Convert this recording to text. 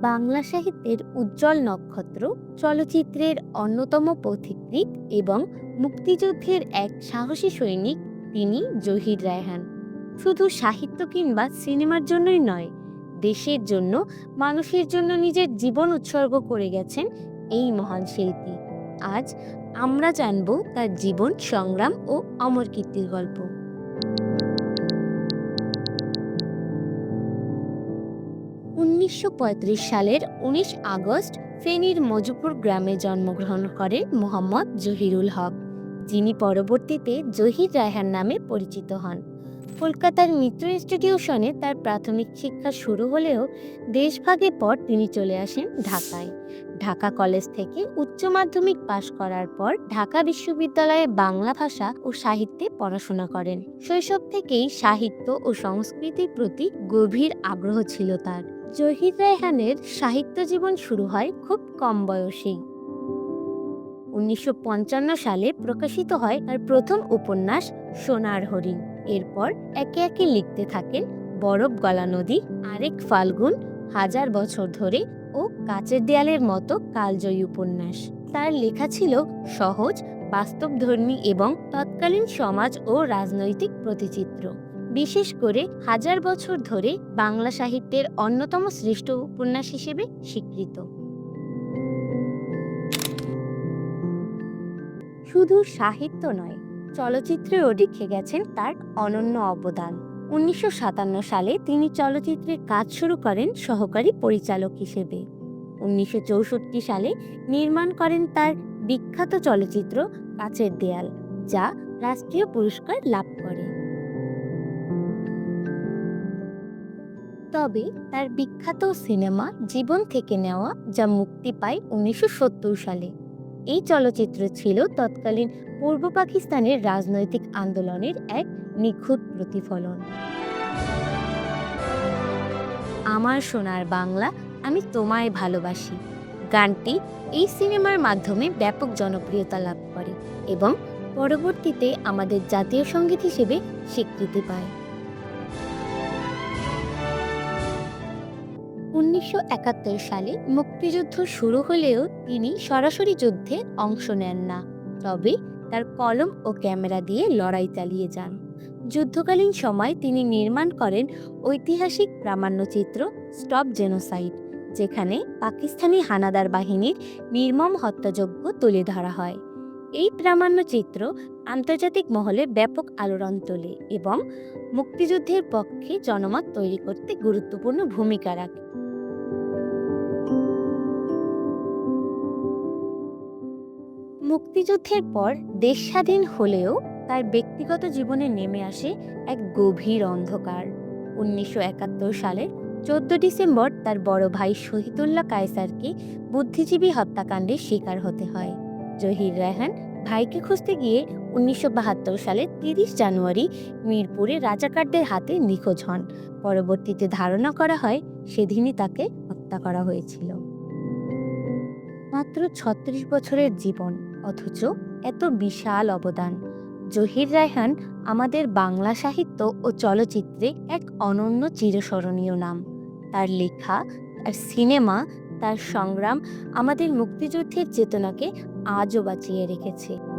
বাংলা সাহিত্যের উজ্জ্বল নক্ষত্র, চলচ্চিত্রের অন্যতম পথিকৃৎ এবং মুক্তিযুদ্ধের এক সাহসী সৈনিক তিনি জহির রায়হান। শুধু সাহিত্য কিংবা সিনেমার জন্যই নয়, দেশের জন্য, মানুষের জন্য নিজের জীবন উৎসর্গ করে গেছেন এই মহান শিল্পী। আজ আমরা জানব তার জীবন সংগ্রাম ও অমর কীর্তির গল্প। উনিশশো পঁয়ত্রিশ সালের ১৯ আগস্ট ফেনীর মজুপুর গ্রামে জন্মগ্রহণ করেন মোহাম্মদ জহিরুল হক, যিনি পরবর্তীতে জহির রায়হান নামে পরিচিত হন। কলকাতার মিত্র ইনস্টিটিউশনে তার প্রাথমিক শিক্ষা শুরু হলেও দেশভাগের পর তিনি চলে আসেন ঢাকায়। ঢাকা কলেজ থেকে উচ্চ মাধ্যমিক পাশ করার পর ঢাকা বিশ্ববিদ্যালয়ে বাংলা ভাষা ও সাহিত্যে পড়াশোনা করেন। শৈশব থেকেই সাহিত্য ও সংস্কৃতির প্রতি গভীর আগ্রহ ছিল তার। জহির রায়হানের সাহিত্য জীবন শুরু হয় খুব কম বয়সেই। উনিশশো পঞ্চান্ন সালে প্রকাশিত হয় তার প্রথম উপন্যাস সোনার হরিণ এরপর একে একে লিখতে থাকেন বরফ গলা নদী, আরেক ফাল্গুন, হাজার বছর ধরে ও কাচের দেয়ালের মতো কালজয়ী উপন্যাস। তার লেখা ছিল সহজ, বাস্তবধর্মী এবং তৎকালীন সমাজ ও রাজনৈতিক প্রতিচিত্র। বিশেষ করে হাজার বছর ধরে বাংলা সাহিত্যের অন্যতম শ্রেষ্ঠ উপন্যাস হিসেবে স্বীকৃত। শুধু সাহিত্য নয়, চলচ্চিত্রেও রেখে গেছেন তার অনন্য অবদান। উনিশশো সাতান্ন সালে তিনি চলচ্চিত্রে কাজ শুরু করেন সহকারী পরিচালক হিসেবে। উনিশশো চৌষট্টি সালে নির্মাণ করেন তার বিখ্যাত চলচ্চিত্র কাচের দেয়াল, যা রাষ্ট্রীয় পুরস্কার লাভ করে। তবে তার বিখ্যাত সিনেমা জীবন থেকে নেওয়া যা মুক্তি পায় উনিশশো সত্তর সালে। এই চলচ্চিত্র ছিল তৎকালীন পূর্ব পাকিস্তানের রাজনৈতিক আন্দোলনের এক নিখুঁত প্রতিফলন। আমার সোনার বাংলা, আমি তোমায় ভালোবাসি। গানটি এই সিনেমার মাধ্যমে ব্যাপক জনপ্রিয়তা লাভ করে এবং পরবর্তীতে আমাদের জাতীয় সংগীত হিসেবে স্বীকৃতি পায়। উনিশশো একাত্তর সালে মুক্তিযুদ্ধ শুরু হলেও তিনি সরাসরি যুদ্ধে অংশ নেন না। তবে তার কলম ও ক্যামেরা দিয়ে লড়াই চালিয়ে যান। যুদ্ধকালীন সময় তিনি নির্মাণ করেন ঐতিহাসিক প্রামাণ্যচিত্র স্টপ জেনোসাইড, যেখানে পাকিস্তানি হানাদার বাহিনীর নির্মম হত্যাযজ্ঞ তুলে ধরা হয়। এই প্রামাণ্যচিত্র আন্তর্জাতিক মহলে ব্যাপক আলোড়ন তোলে এবং মুক্তিযুদ্ধের পক্ষে জনমত তৈরি করতে গুরুত্বপূর্ণ ভূমিকা রাখে। মুক্তিযুদ্ধের পর দেশ স্বাধীন হলেও তার ব্যক্তিগত জীবনে নেমে আসে এক গভীর অন্ধকার। উনিশশো একাত্তর সালের চোদ্দ ডিসেম্বর তার বড় ভাই শহীদুল্লাহ কায়সারকে বুদ্ধিজীবী হত্যাকাণ্ডের শিকার হতে হয়। জহির রায়হান ভাইকে খুঁজতে গিয়ে উনিশশো বাহাত্তর সালের তিরিশ জানুয়ারি মিরপুরে রাজাকারদের হাতে নিখোঁজ হন। পরবর্তীতে ধারণা করা হয় সেদিনই তাকে হত্যা করা হয়েছিল। মাত্র ছত্রিশ বছরের জীবন। অথচ এত বিশাল অবদান। জহির রায়হান আমাদের বাংলা সাহিত্য ও চলচ্চিত্রে এক অনন্য চিরস্মরণীয় নাম। তার লেখা, তার সিনেমা, তার সংগ্রাম আমাদের মুক্তিযুদ্ধের চেতনাকে আজও বাঁচিয়ে রেখেছে।